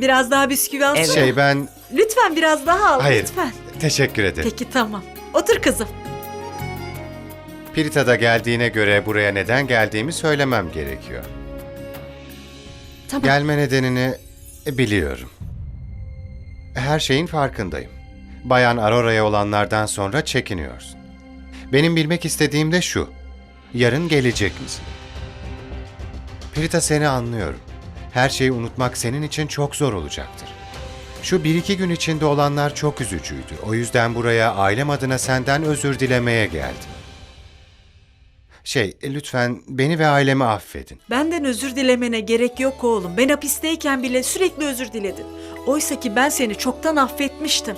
Biraz daha bisküvi alsana. Şey ben... Lütfen biraz daha al Hayır. lütfen. Teşekkür ederim. Peki tamam. Otur kızım. Pirita da geldiğine göre buraya neden geldiğimi söylemem gerekiyor. Tamam. Gelme nedenini biliyorum. Her şeyin farkındayım. Bayan Aurora'ya olanlardan sonra çekiniyorsun. Benim bilmek istediğim de şu. Yarın gelecek misin? Pirita seni anlıyorum. Her şeyi unutmak senin için çok zor olacaktır. Şu bir iki gün içinde olanlar çok üzücüydü. O yüzden buraya ailem adına senden özür dilemeye geldim. Şey, lütfen beni ve ailemi affedin. Benden özür dilemene gerek yok oğlum. Ben hapisteyken bile sürekli özür diledin. Oysa ki ben seni çoktan affetmiştim.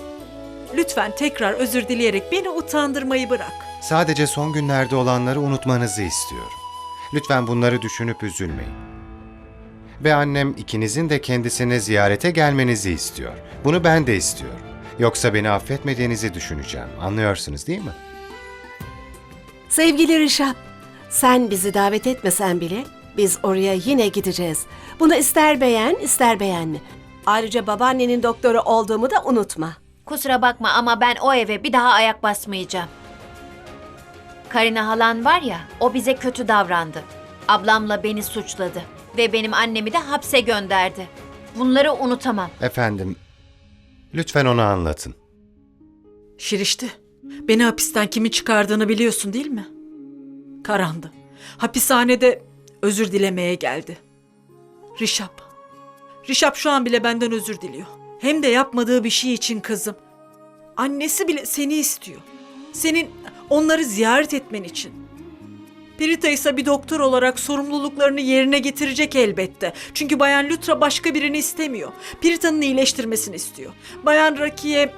Lütfen tekrar özür dileyerek beni utandırmayı bırak. Sadece son günlerde olanları unutmanızı istiyorum. Lütfen bunları düşünüp üzülmeyin. Ve annem ikinizin de kendisine ziyarete gelmenizi istiyor. Bunu ben de istiyorum. Yoksa beni affetmediğinizi düşüneceğim. Anlıyorsunuz değil mi? Sevgili Rişap, sen bizi davet etmesen bile biz oraya yine gideceğiz. Bunu ister beğen ister beğenme. Ayrıca babaannenin doktoru olduğumu da unutma. Kusura bakma ama ben o eve bir daha ayak basmayacağım. Karina halan var ya, o bize kötü davrandı. Ablamla beni suçladı ve benim annemi de hapse gönderdi. Bunları unutamam. Efendim, lütfen onu anlatın. Şirişti. Beni hapisten kimin çıkardığını biliyorsun değil mi? Karandı. Hapishanede özür dilemeye geldi. Rişap. Rişap şu an bile benden özür diliyor. Hem de yapmadığı bir şey için kızım. Annesi bile seni istiyor. Senin onları ziyaret etmen için. Pirita ise bir doktor olarak sorumluluklarını yerine getirecek elbette. Çünkü Bayan Lutra başka birini istemiyor. Pirita'nın iyileştirmesini istiyor. Bayan Raki'ye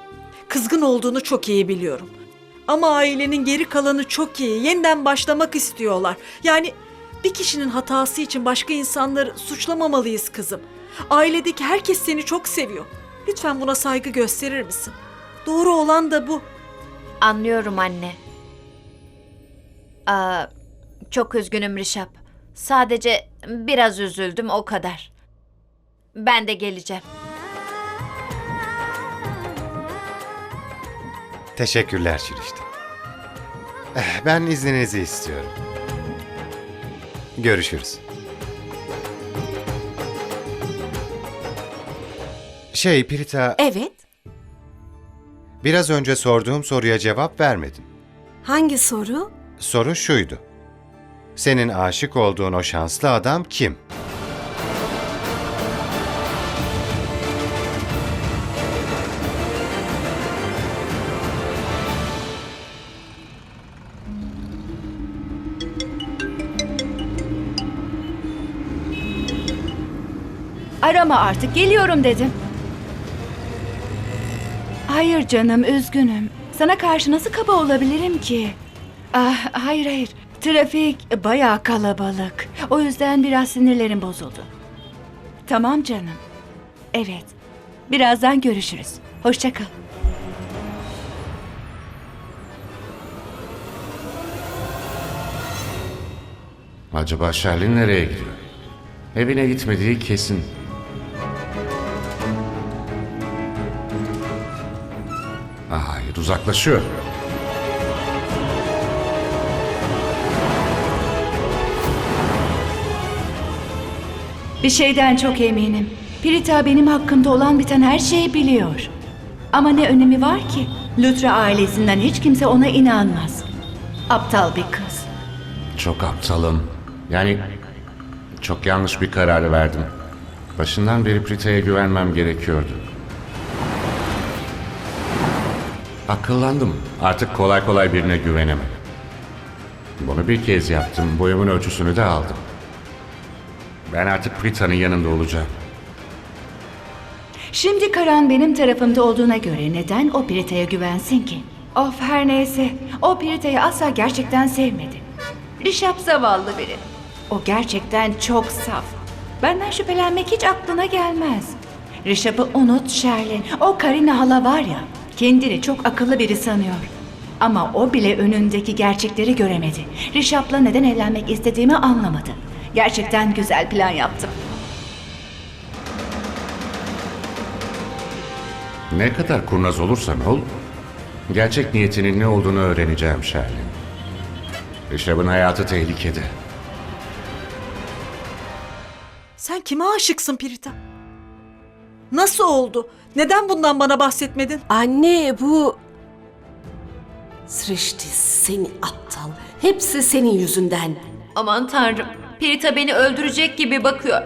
kızgın olduğunu çok iyi biliyorum. Ama ailenin geri kalanı çok iyi. Yeniden başlamak istiyorlar. Yani bir kişinin hatası için başka insanları suçlamamalıyız kızım. Ailedeki herkes seni çok seviyor. Lütfen buna saygı gösterir misin? Doğru olan da bu. Anlıyorum anne. Aa, çok üzgünüm Rişap. Sadece biraz üzüldüm o kadar. Ben de geleceğim. Teşekkürler Şirişte. Eh, Ben izninizi istiyorum. Görüşürüz. Şey Pirita, Evet, biraz önce sorduğum soruya cevap vermedin. hangi soru? Soru şuydu. Senin aşık olduğun o şanslı adam kim? Arama artık geliyorum dedim. Hayır canım üzgünüm. Sana karşı nasıl kaba olabilirim ki? Ah, hayır hayır. Trafik bayağı kalabalık. O yüzden biraz sinirlerim bozuldu. Tamam canım. Evet. Birazdan görüşürüz. Hoşça kal. Acaba Sherlin nereye gidiyor? Evine gitmediği kesin. Hayır, uzaklaşıyor. Bir şeyden çok eminim. Prita benim hakkımda olan biten her şeyi biliyor. Ama ne önemi var ki? Lutra ailesinden hiç kimse ona inanmaz. Aptal bir kız. Çok aptalım. Yani çok yanlış bir karar verdim. Başından beri Prita'ya güvenmem gerekiyordu. Akıllandım. Artık kolay kolay birine güvenemem. Bunu bir kez yaptım. Boyumun ölçüsünü de aldım. Ben artık Prita'nın yanında olacağım. Şimdi Karan benim tarafımda olduğuna göre neden o Prita'ya güvensin ki? Of her neyse. O Prita'yı asla gerçekten sevmedi. Rişap zavallı biri. O gerçekten çok saf. Benden şüphelenmek hiç aklına gelmez. Rişap'ı unut Sherlin. O Karina hala var ya. Kendini çok akıllı biri sanıyor. Ama o bile önündeki gerçekleri göremedi. Rişap'la neden evlenmek istediğimi anlamadı. Gerçekten güzel plan yaptım. Ne kadar kurnaz olursan ol, gerçek niyetinin ne olduğunu öğreneceğim Şerlin. Rişab'ın hayatı tehlikede. Sen kime aşıksın Pirita? Nasıl oldu? Neden bundan bana bahsetmedin? Anne bu... Srişti seni aptal. Hepsi senin yüzünden. Aman tanrım. Pirita beni öldürecek gibi bakıyor.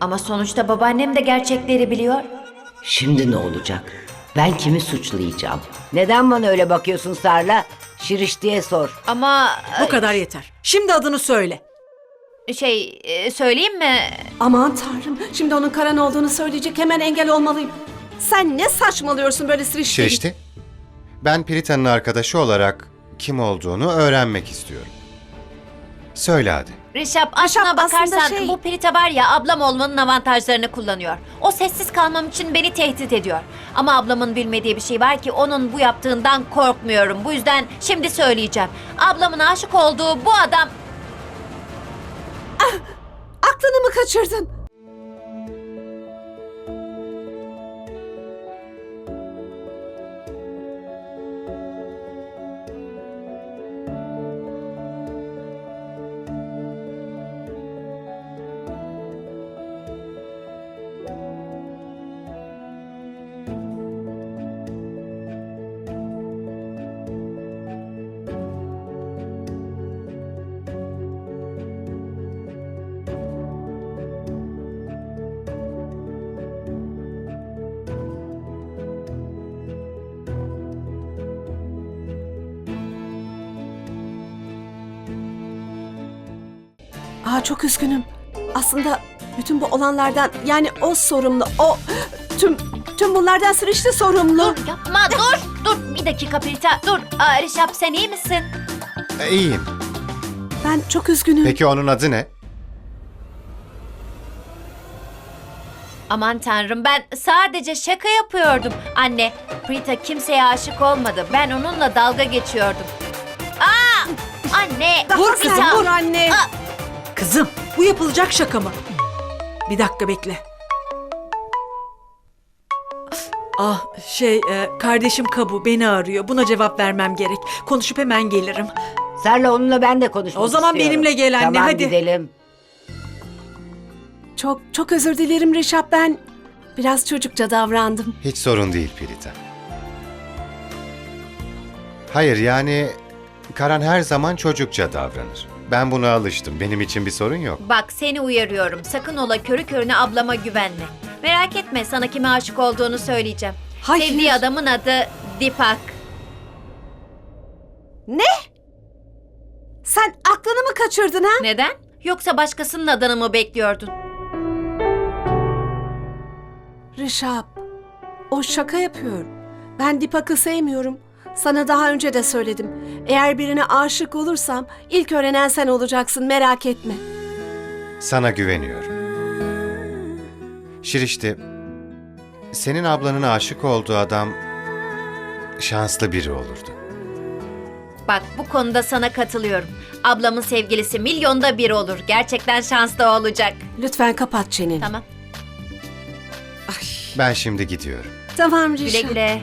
Ama sonuçta babaannem de gerçekleri biliyor. Şimdi ne olacak? Ben kimi suçlayacağım? Neden bana öyle bakıyorsun Sarla? Şiriş diye sor. Ama Bu kadar yeter. Şimdi adını söyle. şey e, söyleyeyim mi? Aman tanrım şimdi onun Karan olduğunu söyleyecek hemen engel olmalıyım. Sen ne saçmalıyorsun böyle Srişti? Şirişti, ben Prita'nın arkadaşı olarak kim olduğunu öğrenmek istiyorum. Söyle hadi. Rişap aslına aslında bakarsan şey- bu Pirita var ya ablam olmanın avantajlarını kullanıyor. O sessiz kalmam için beni tehdit ediyor. Ama ablamın bilmediği bir şey var ki onun bu yaptığından korkmuyorum. Bu yüzden şimdi söyleyeceğim. Ablamın aşık olduğu bu adam Aklını mı kaçırdın? Aa çok üzgünüm. Aslında bütün bu olanlardan yani o sorumlu. O tüm tüm bunlardan Srişti sorumlu. dur yapma dur dur bir dakika Pirita dur. Aa, Rişap sen iyi misin? E, iyiyim. Ben çok üzgünüm. Peki onun adı ne? Aman tanrım ben sadece şaka yapıyordum. Anne Prita kimseye aşık olmadı. Ben onunla dalga geçiyordum. Aa! Anne! Daha vur sen Prita! vur anne. Aa! Kızım, bu yapılacak şaka mı? Bir dakika bekle. Ah, şey, e, kardeşim Kabu beni arıyor. Buna cevap vermem gerek. Konuşup hemen gelirim. Sarla onunla ben de konuşmak O zaman istiyorum. benimle gel anne, tamam, hadi. gidelim. Çok çok özür dilerim Rişap ben biraz çocukça davrandım. Hiç sorun değil Prita. Hayır yani Karan her zaman çocukça davranır. Ben buna alıştım. Benim için bir sorun yok. Bak seni uyarıyorum. Sakın ola körü körüne ablama güvenme. Merak etme sana kime aşık olduğunu söyleyeceğim. Hayır. Sevdiği adamın adı Dipak. Sen aklını mı kaçırdın ha? Neden? Yoksa başkasının adını mı bekliyordun? Rişap, o şaka yapıyor. Ben Dipak'ı sevmiyorum. Sana daha önce de söyledim. Eğer birine aşık olursam ilk öğrenen sen olacaksın merak etme. Sana güveniyorum. Şirişti, senin ablanın aşık olduğu adam şanslı biri olurdu. Bak bu konuda sana katılıyorum. Ablamın sevgilisi milyonda bir olur. Gerçekten şanslı olacak. Lütfen kapat çeneni. Tamam. Ben şimdi gidiyorum. Tamam Güle Rişap. güle.